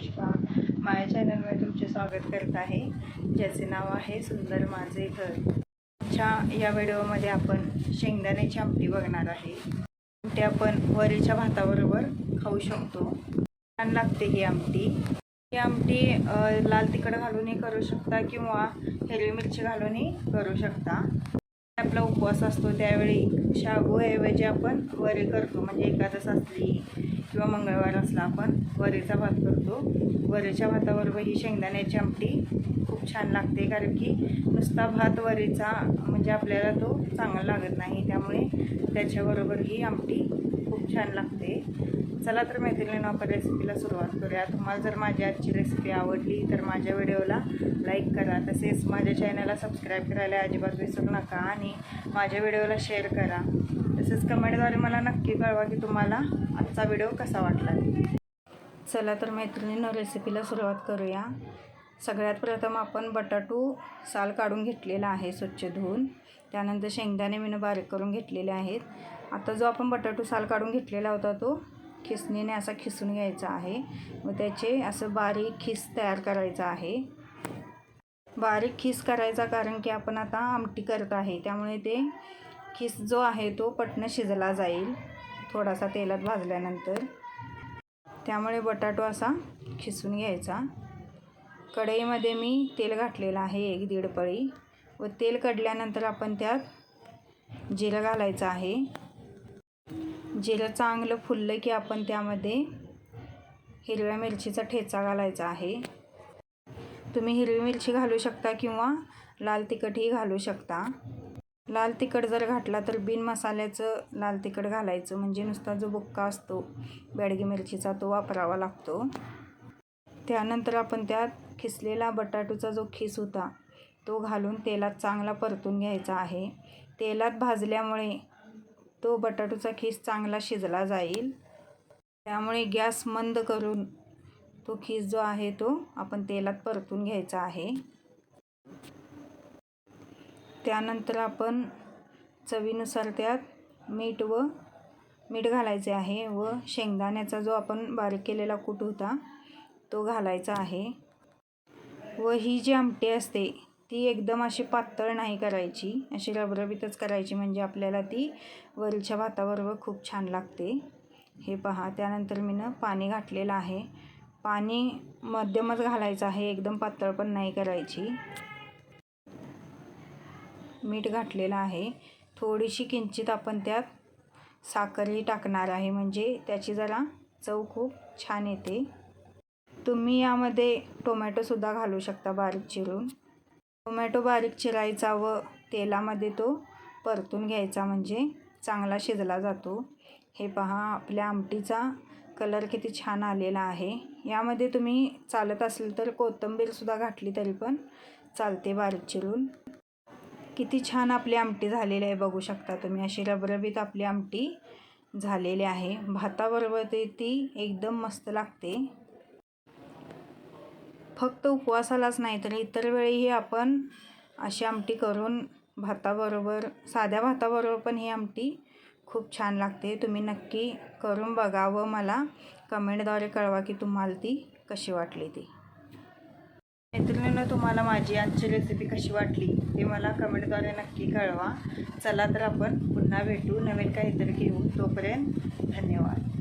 पुष्पा माझ्या चॅनलमध्ये तुमचे स्वागत करत आहे. ज्याचे नाव आहे सुंदर माझे घर. च्या या व्हिडिओमध्ये आपण शेंगदाण्याची आमटी बघणार आहे. ते आपण वरीच्या भाताबरोबर खाऊ शकतो. छान लागते ही आमटी. ही आमटी लाल तिखट घालूनही करू शकता किंवा हिरवी मिरची घालूनही करू शकता. आपला उपवास असतो त्यावेळी शाबूऐवजी आपण वरी करतो. म्हणजे एकादश असली किंवा मंगळवार असला आपण वरीचा भात करतो. वरीच्या भाताबरोबर ही शेंगदाण्याची आमटी खूप छान लागते कारण की नुसता भात वरीचा म्हणजे आपल्याला तो चांगला लागत नाही. त्यामुळे त्याच्याबरोबर ही आमटी खूप छान लागते. चला तर मैत्रिणी आपण रेसिपीला सुरुवात करूया. तुम्हाला जर माझी आजची रेसिपी आवडली तर माझ्या व्हिडिओला लाईक करा. तसेच माझ्या चॅनलला सबस्क्राईब करायला अजिबात विसरू नका आणि माझ्या व्हिडिओला शेअर करा. तसेच कमेंटद्वारे मला नक्की कळवा की तुम्हाला आजचा व्हिडिओ कसा वाटला. ते. चला तर मैत्रिणीनं रेसिपीला सुरुवात करूया. सगळ्यात प्रथम आपण बटाटू साल काढून घेतलेला आहे स्वच्छ धुवून. त्यानंतर शेंगदाणे मीनं बारीक करून घेतलेले आहेत. आता जो आपण बटाटू साल काढून घेतलेला होता तो खिसणीने असा खिसून घ्यायचा आहे. व त्याचे असं बारीक खिस तयार करायचा आहे. बारीक खिस करायचा कारण की आपण आता आमटी करत आहे. त्यामुळे ते खिस जो आहे तो पटणं शिजला जाईल थोडासा तेलात भाजल्यानंतर. त्यामुळे बटाटो असा खिसून घ्यायचा. कढईमध्ये मी तेल घातलेलं आहे एक दीड पळी. व तेल कढल्यानंतर आपण त्यात जिरं घालायचं आहे. जिरं चांगलं फुललं की आपण त्यामध्ये हिरव्या मिरचीचा ठेचा घालायचा आहे. तुम्ही हिरवी मिरची घालू शकता किंवा लाल तिखटही घालू शकता. लाल तिखट जर घातला तर बिन मसाल्याचं लाल तिखट घालायचं. म्हणजे नुसता जो बुक्का असतो बेडगी मिरचीचा तो वापरावा लागतो. त्यानंतर आपण त्यात खिसलेला बटाटूचा जो खिस होता तो घालून तेलात चांगला परतून घ्यायचा आहे. तेलात भाजल्यामुळे तो बटाटूचा खिस चांगला शिजला जाईल. त्यामुळे गॅस मंद करून तो खीस जो आहे तो आपण तेलात परतून घ्यायचा आहे. त्यानंतर आपण चवीनुसार त्यात मीठ व मीठ घालायचे आहे व शेंगदाण्याचा जो आपण बारीक केलेला कूट होता तो घालायचा आहे. व ही जी आमटी असते ती एकदम अशी पातळ नाही करायची अशी रबरबीतच करायची म्हणजे आपल्याला ती वरीच्या भाताबरोबर खूप छान लागते. हे पहा त्यानंतर मी पाणी घातलेलं आहे. पाणी मध्यमच घालायचं आहे एकदम पातळ पण नाही करायची. मीठ घातलेलं आहे. थोडीशी किंचित आपण त्यात साखरही टाकणार आहे. म्हणजे त्याची जरा चव खूप छान येते. तुम्ही यामध्ये टोमॅटोसुद्धा घालू शकता बारीक चिरून. टोमॅटो बारीक चिरायचा व तेलामध्ये तो परतून घ्यायचा. म्हणजे चांगला शिजला जातो. हे पहा आपल्या आमटीचा कलर किती छान आलेला आहे. यामध्ये तुम्ही चालत असेल तर कोथिंबीरसुद्धा घातली तरी पण चालते बारीक चिरून. किती छान आपली आमटी झालेली आहे बघू शकता तुम्ही. अशी रबरबीत आपली आमटी झालेली आहे. भाताबरोबर ते ती एकदम मस्त लागते. फक्त उपवासालाच नाही तर इतर वेळीही आपण अशी आमटी करून भाताबरोबर साध्या भाताबरोबर पण ही आमटी खूप छान लागते. तुम्ही नक्की करून बघा व मला कमेंटद्वारे कळवा की तुम्हाला ती कशी वाटली ती. मैत्रिणीनं तुम्हाला माझी आजची रेसिपी कशी वाटली ते मला कमेंटद्वारे नक्की कळवा. चला तर आपण पुन्हा भेटू. नवीन काहीतरी घेऊ. तोपर्यंत धन्यवाद.